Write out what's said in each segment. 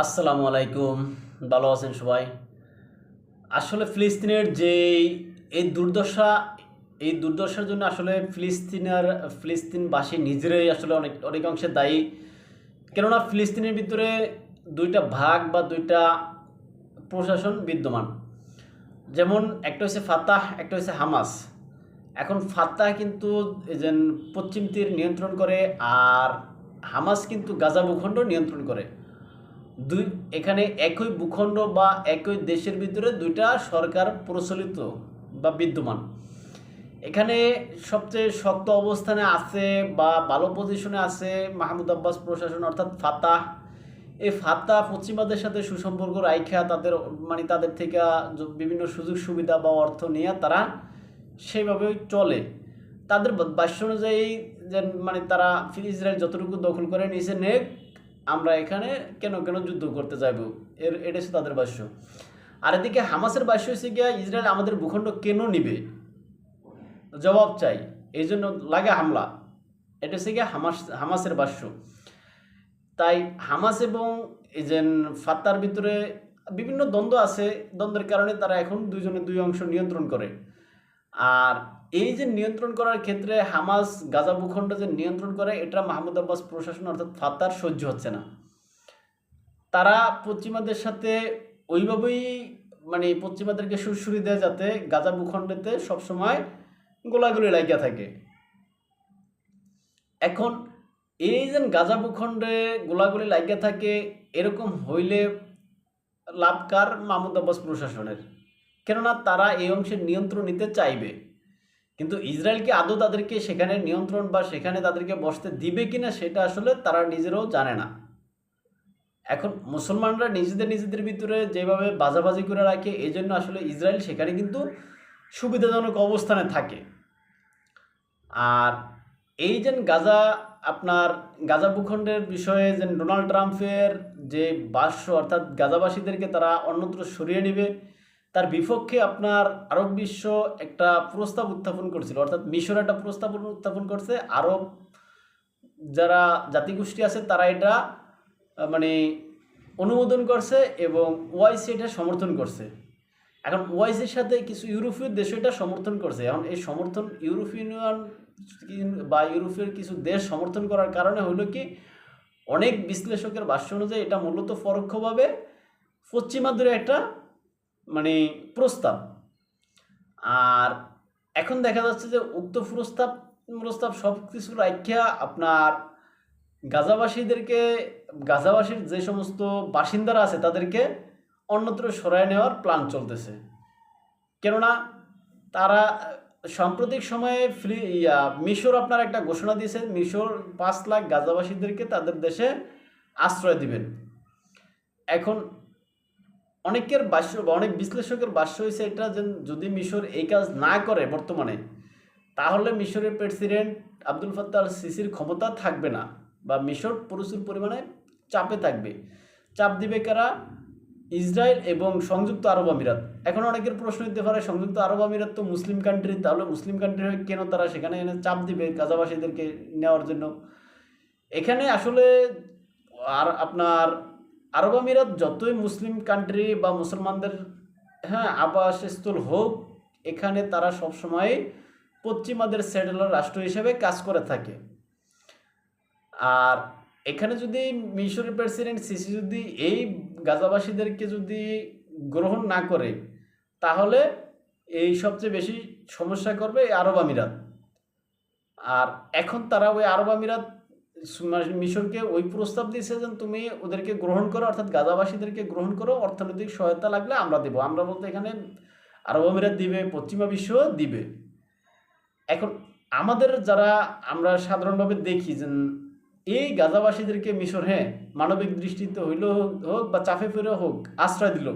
আসসালামু আলাইকুম। ভালো আছেন সবাই? আসলে ফিলিস্তিনের যে এই দুর্দশা, এই দুর্দশার জন্য আসলে ফিলিস্তিনের, ফিলিস্তিনবাসী নিজেরাই আসলে অনেক অনেকাংশে দায়ী। কেননা ফিলিস্তিনের ভিতরে দুইটা ভাগ বা দুইটা প্রশাসন বিদ্যমান। যেমন একটা হচ্ছে ফাতাহ, একটা হচ্ছে হামাস। এখন ফাতাহ কিন্তু পশ্চিম তীর নিয়ন্ত্রণ করে আর হামাস কিন্তু গাজা ভূখণ্ড নিয়ন্ত্রণ করে। দুই, এখানে একই ভূখণ্ড বা একই দেশের ভিতরে দুইটা সরকার প্রচলিত বা বিদ্যমান। এখানে সবচেয়ে শক্ত অবস্থানে আছে বা ভালো পজিশনে আছে মাহমুদ আব্বাস প্রশাসন, অর্থাৎ ফাতা এই ফাতা পশ্চিমাদের সাথে সুসম্পর্ক রাইখা তাদের মানে তাদের থেকে বিভিন্ন সুযোগ সুবিধা বা অর্থ নিয়ে তারা সেইভাবেই চলে। তাদের বা- ভাষ্য অনুযায়ী যে মানে তারা ইসরায়েল যতটুকু দখল করে নিয়েছে, নেক আমরা এখানে কেন কেন যুদ্ধ করতে যাব এর, এটা হচ্ছে তাদের ভাষ্য। আর এদিকে হামাসের ভাষ্য হচ্ছে গিয়া, ইসরায়েল আমাদের ভূখণ্ড কেন নিবে? জবাব চাই। এই জন্য লাগে হামলা। এটা হচ্ছে গিয়ে হামাস, হামাসের ভাষ্য। তাই হামাস এবং এই যে ফাত্তার ভিতরে বিভিন্ন দ্বন্দ্ব আছে। দ্বন্দ্বের কারণে তারা এখন দুইজনে দুই অংশ নিয়ন্ত্রণ করে। আর এই যে নিয়ন্ত্রণ করার ক্ষেত্রে হামাস গাজা ভূখণ্ড যে নিয়ন্ত্রণ করে, এটা মাহমুদ আব্বাস প্রশাসন অর্থাৎ ফাত্তার সহ্য হচ্ছে না। তারা পশ্চিমাদের সাথে ওইভাবেই মানে পশ্চিমাদেরকে সুরসুরি দেয় যাতে গাজা ভূখণ্ডেতে সবসময় গোলাগুলি লাগিয়া থাকে। এখন এই যে গাজা ভূখণ্ডে গোলাগুলি লাগিয়া থাকে, এরকম হইলে লাভকার মাহমুদ আব্বাস প্রশাসনের? কেননা তারা এই অংশের নিয়ন্ত্রণ নিতে চাইবে। কিন্তু ইসরায়েল কি আদৌ তাদেরকে সেখানে নিয়ন্ত্রণ বা সেখানে তাদেরকে বসতে দিবে কিনা সেটা আসলে তারা নিজেরাও জানে না। এখন মুসলমানরা নিজেদের নিজেদের ভিতরে যেভাবে বাজাবাজি করে রাখে এই জন্য আসলে ইসরায়েল সেখানে কিন্তু সুবিধাজনক অবস্থানে থাকে। আর এই যে গাজা, আপনার গাজা ভূখণ্ডের বিষয়ে যে ডোনাল্ড ট্রাম্পের যে ভাষ্য অর্থাৎ গাজাবাসীদেরকে তারা অন্যত্র সরিয়ে নেবে তার বিপক্ষে আপনার আরব বিশ্ব একটা প্রস্তাব উত্থাপন করছিল। অর্থাৎ মিশর একটা প্রস্তাব উত্থাপন করছে। আরব যারা জাতিগোষ্ঠী আছে, তারা এটা মানে অনুমোদন করছে এবং ওয়াইসি এটা সমর্থন করছে। এখন ওয়াইসির সাথে কিছু ইউরোপীয় দেশ এটা সমর্থন করছে। এখন এই সমর্থন ইউরোপিয়ান বা ইউরোপের কিছু দেশ সমর্থন করার কারণে হলো কি, অনেক বিশ্লেষকের ভাষ্য অনুযায়ী এটা মূলত পরোক্ষভাবে পশ্চিমাদের একটা মানে প্রস্তাব। আর এখন দেখা যাচ্ছে যে উক্ত প্রস্তাব প্রস্তাব সব কিছু রাখিয়া আপনার গাজাবাসীদেরকে, গাজাবাসীর যে সমস্ত বাসিন্দারা আছে তাদেরকে অন্যত্র সরায় নেওয়ার প্ল্যান চলতেছে। কেননা তারা, সাম্প্রতিক সময়ে ফ্রি, ইয়া, মিশর আপনার একটা ঘোষণা দিয়েছে, মিশর পাঁচ লাখ গাজাবাসীদেরকে তাদের দেশে আশ্রয় দিবেন। এখন অনেকের ভাষ্য বা অনেক বিশ্লেষকের ভাষ্য হয়েছে এটা যে যদি মিশর এই কাজ না করে বর্তমানে, তাহলে মিশরের প্রেসিডেন্ট আব্দুল ফাত্তাহ আল সিসির ক্ষমতা থাকবে না বা মিশর প্রচুর পরিমাণে চাপে থাকবে। চাপ দিবে কারা? ইসরায়েল এবং সংযুক্ত আরব আমিরাত। এখন অনেকের প্রশ্ন দিতে পারে, সংযুক্ত আরব আমিরাত তো মুসলিম কান্ট্রি তাহলে মুসলিম কান্ট্রি হয়ে কেন তারা সেখানে এনে চাপ দিবে গাজাবাসীদেরকে নেওয়ার জন্য? এখানে আসলে আর আপনার আরব আমিরাত যতই মুসলিম কান্ট্রি বা মুসলমানদের হ্যাঁ আবাসস্থল হোক, এখানে তারা সবসময় পশ্চিমাদের সেটেলার রাষ্ট্র হিসেবে কাজ করে থাকে। আর এখানে যদি মিশরের প্রেসিডেন্ট সিসি যদি এই গাজাবাসীদেরকে যদি গ্রহণ না করে, তাহলে এই সবচেয়ে বেশি সমস্যা করবে আরব আমিরাত। আর এখন তারা ওই আরব আমিরাত মিশরকে ওই প্রস্তাব দিয়েছে যে তুমি ওদেরকে গ্রহণ করো, অর্থাৎ গাজাবাসীদেরকে গ্রহণ করো, অর্থনৈতিক সহায়তা লাগলে আমরা দেবো। আমরা বলতে এখানে আরব আমিরাত দিবে, পশ্চিমা বিশ্ব দিবে। এখন আমাদের যারা আমরা সাধারণভাবে দেখি যে এই গাজাবাসীদেরকে মিশর হ্যাঁ মানবিক দৃষ্টিতে হইলেও হোক- বা চাপে ফেরে হোক, আশ্রয় দিল।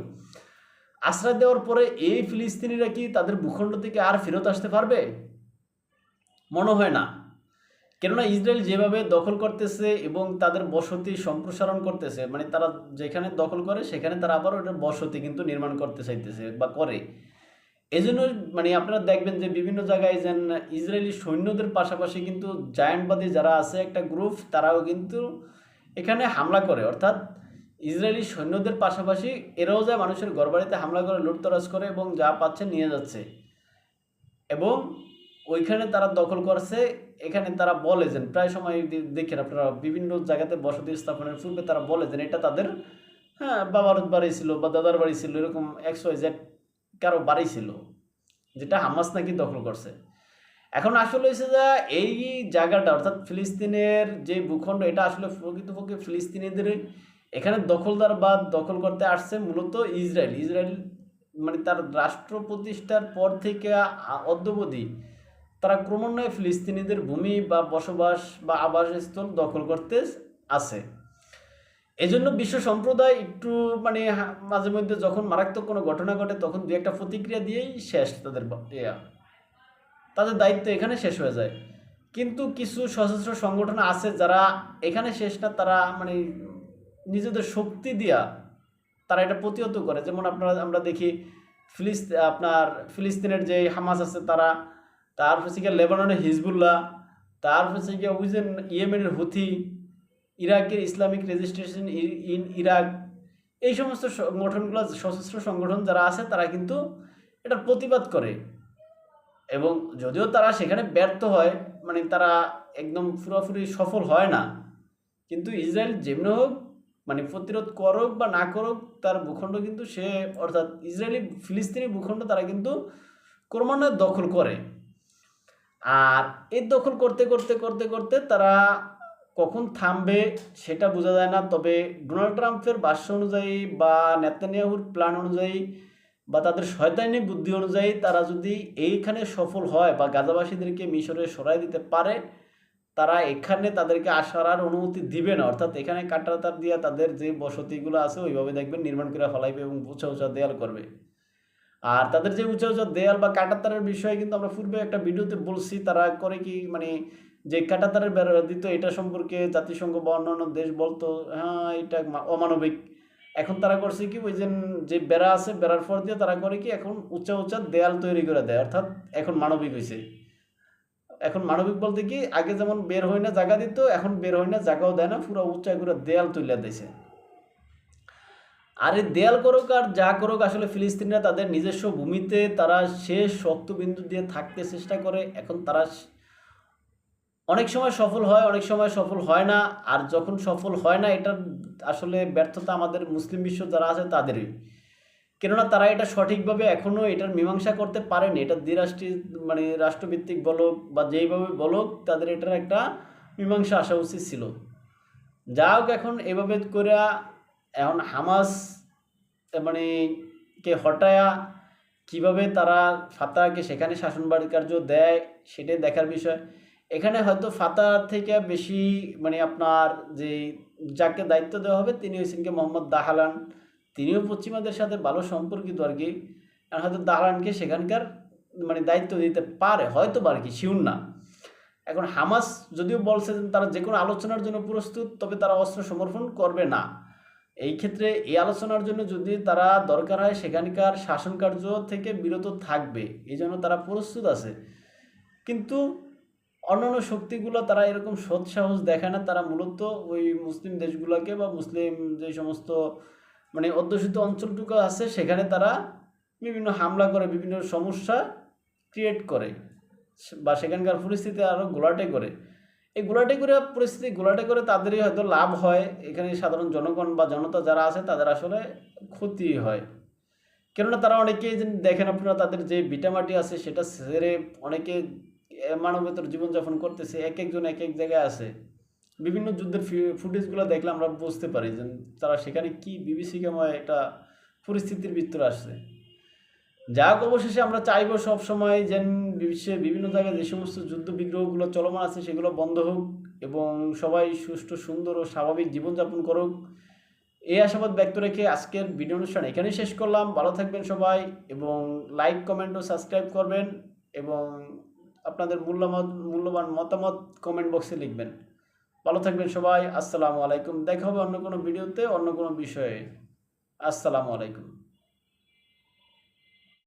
আশ্রয় দেওয়ার পরে এই ফিলিস্তিনিরা কি তাদের ভূখণ্ড থেকে আর ফেরত আসতে পারবে? মনে হয় না। কেননা ইসরায়েল যেভাবে দখল করতেছে এবং তাদের বসতি সম্প্রসারণ করতেছে মানে তারা যেখানে দখল করে, সেখানে তারা আবার ওটা বসতি কিন্তু নির্মাণ করতে চাইতেছে বা করে। এই জন্য মানে আপনারা দেখবেন যে বিভিন্ন জায়গায় যেন ইসরায়েলি সৈন্যদের পাশাপাশি কিন্তু জায়ান্টবাদী যারা আছে, একটা গ্রুপ, তারাও কিন্তু এখানে হামলা করে। অর্থাৎ ইসরায়েলি সৈন্যদের পাশাপাশি এরাও যায় মানুষের ঘরবাড়িতে হামলা করে, লুটতরাজ করে এবং যা পাচ্ছে নিয়ে যাচ্ছে। এবং ওইখানে তারা দখল করছে এখানে তারা বলে যে, প্রায় সময় দেখেন আপনারা বিভিন্ন জায়গাতে বসতি স্থাপনের পূর্বে তারা বলে যে, এটা তাদের হ্যাঁ বাবার বাড়ি ছিল বা দাদার বাড়ি ছিল, এরকম এক্স ওয়াই কারও বাড়ি ছিল, যেটা হামাস নাকি দখল করছে। এখন আসলে হয়েছে যে, এই জায়গাটা, অর্থাৎ ফিলিস্তিনের যে ভূখণ্ড, এটা আসলে প্রকৃতপক্ষে ফিলিস্তিনিদের এখানে দখলদার বা দখল করতে আসছে মূলত ইসরায়েল। ইসরায়েল মানে তার রাষ্ট্র প্রতিষ্ঠার পর থেকে অদ্যবধি তারা ক্রমান্বয়ে ফিলিস্তিনিদের ভূমি বা বসবাস বা আবাসস্থল দখল করতে আছে। এজন্য বিশ্ব সম্প্রদায় একটু মানে মাঝে মধ্যে যখন মারাত্মক কোনো ঘটনা ঘটে, তখন দু একটা প্রতিক্রিয়া দিয়েই শেষ তাদের। তাদের দায়িত্ব এখানে শেষ হয়ে যায়। কিন্তু কিছু সশস্ত্র সংগঠন আছে যারা এখানে শেষ না, তারা মানে নিজেদের শক্তি দিয়া তারা এটা প্রতিহত করে। যেমন আপনারা, আমরা দেখি ফিলিস্ত, আপনার ফিলিস্তিনের যে হামাস আছে, তারা তার হচ্ছে গিয়ে লেবাননের হিজবুল্লাহ, তার হচ্ছে গিয়ে ওই যে ইয়েমেনের হুথি, ইরাকের ইসলামিক রেজিস্ট্রেশন ইন ইরাক, এই সমস্ত সংগঠনগুলো সশস্ত্র সংগঠন যারা আছে, তারা কিন্তু এটার প্রতিবাদ করে। এবং যদিও তারা সেখানে ব্যর্থ হয় মানে তারা একদম পুরোপুরি সফল হয় না, কিন্তু ইসরায়েল যেমনি হোক মানে প্রতিরোধ করুক বা না করুক, তার ভূখণ্ড কিন্তু সে, অর্থাৎ ইসরায়েলি ফিলিস্তিনি ভূখণ্ড তারা কিন্তু ক্রমান্বয়ে দখল করে। আর এই দখল করতে করতে করতে করতে তারা কখন থামবে সেটা বোঝা যায় না। তবে ডোনাল্ড ট্রাম্পের ভাষ্য অনুযায়ী বা নেতানিয়াহুর প্ল্যান অনুযায়ী বা তাদের শয়তানি বুদ্ধি অনুযায়ী তারা যদি এইখানে সফল হয় বা গাজাবাসীদেরকে মিশরে সরাই দিতে পারে, তারা এখানে তাদেরকে আসার আর অনুমতি দিবে না। অর্থাৎ এখানে কাটাতার দিয়ে তাদের যে বসতিগুলো আছে, ওইভাবে দেখবেন নির্মাণ করে ফেলাইবে এবং উঁচা উঁচা দেয়াল করবে। আর তাদের যে উঁচা উঁচা দেয়াল বা কাটাতারের বিষয়ে কিন্তু আমরা পূর্বে একটা ভিডিওতে বলছি, তারা করে কি মানে যে কাটাতারের বেড়া দিত, এটা সম্পর্কে জাতিসংঘ বা অন্যান্য দেশ বলতো হ্যাঁ এটা অমানবিক। এখন তারা করছে কি, ওই যে বেড়া আছে, বেড়ার পর দিয়ে তারা করে কি, এখন উঁচা উঁচা দেয়াল তৈরি করে দেয়, অর্থাৎ এখন মানবিক হয়েছে এখন মানবিক বলতে কি, আগে যেমন বের হয় না জায়গা দিত, এখন বের হয় না জায়গাও দেয় না, পুরো উঁচা করে দেয়াল তুলে দিয়েছে আর এই দেয়াল করুক আর যা করুক, আসলে ফিলিস্তিনিরা তাদের নিজস্ব ভূমিতে তারা শেষ শক্তবিন্দু দিয়ে থাকতে চেষ্টা করে। এখন তারা অনেক সময় সফল হয়, অনেক সময় সফল হয় না। আর যখন সফল হয় না, এটার আসলে ব্যর্থতা আমাদের মুসলিম বিশ্ব যারা আছে তাদেরই। কেননা তারা এটা সঠিকভাবে এখনও এটার মীমাংসা করতে পারেনি। এটা দ্বিরাষ্ট্রী মানে রাষ্ট্রভিত্তিক বলক বা যেইভাবে বলক, তাদের এটার একটা মীমাংসা আসা উচিত ছিল। যা হোক, এখন এভাবে করে এখন হামাস মানে কে হটায়া কীভাবে তারা ফাতাকে সেখানে শাসনবাড়ি কার্য দেয়, সেটাই দেখার বিষয়। এখানে হয়তো ফাতা থেকে বেশি মানে আপনার যে যাকে দায়িত্ব দেওয়া হবে, তিনি হয়েছেন কি মোহাম্মদ দাহালান। তিনিও পশ্চিমাদের সাথে ভালো সম্পর্কিত আর কি। হয়তো দাহালানকে সেখানকার মানে দায়িত্ব দিতে পারে হয়তো আর কি শিউন না। এখন হামাস যদিও বলছে তারা যে কোনো আলোচনার জন্য প্রস্তুত, তবে তারা অস্ত্র সমর্পণ করবে না। এই ক্ষেত্রে এই আলোচনার জন্য যদি তারা দরকার হয়, সেখানকার শাসন কার্য থেকে বিরত থাকবে, এই জন্য তারা প্রস্তুত আছে। কিন্তু অন্যান্য শক্তিগুলো তারা এরকম সৎ সাহস দেখায় না। তারা মূলত ওই মুসলিম দেশগুলোকে বা মুসলিম যে সমস্ত মানে অধ্যুষিত অঞ্চলটুকু আছে, সেখানে তারা বিভিন্ন হামলা করে, বিভিন্ন সমস্যা ক্রিয়েট করে, বা সেখানকার পরিস্থিতি আরও গোলাটে করে। এই গোলাটে করে পরিস্থিতি, গোলাটে করে তাদেরই হয়তো লাভ হয়। এখানে সাধারণ জনগণ বা জনতা যারা আছে, তাদের আসলে ক্ষতি হয়। কেননা তারা অনেকেই দেখেন আপনারা, তাদের যে ভিটামাটি আছে, সেটা ছেড়ে অনেকে মানবেতর জীবনযাপন করতেছে এক একজন এক এক জায়গায় আছে। বিভিন্ন যুদ্ধের ফুটেজগুলো দেখলে আমরা বুঝতে পারি যে তারা সেখানে কি বিভীষিকাময় একটা পরিস্থিতির ভিতরে আসছে। যা হোক অবশেষে আমরা চাইব সব সময় যেন বিশ্বের বিভিন্ন জায়গায় যে সমস্ত যুদ্ধ বিগ্রহগুলো চলমান আছে, সেগুলো বন্ধ হোক এবং সবাই সুষ্ঠু সুন্দর ও স্বাভাবিক জীবনযাপন করুক। এই আশাবাদ ব্যক্ত রেখে আজকের ভিডিও অনুষ্ঠান এখানেই শেষ করলাম। ভালো থাকবেন সবাই এবং লাইক কমেন্ট ও সাবস্ক্রাইব করবেন এবং আপনাদের মূল্যমত, মূল্যবান মতামত কমেন্ট বক্সে লিখবেন। ভালো থাকবেন সবাই, আসসালামু আলাইকুম। দেখা হবে অন্য কোনো ভিডিওতে, অন্য কোনো বিষয়ে। আসসালামু আলাইকুম।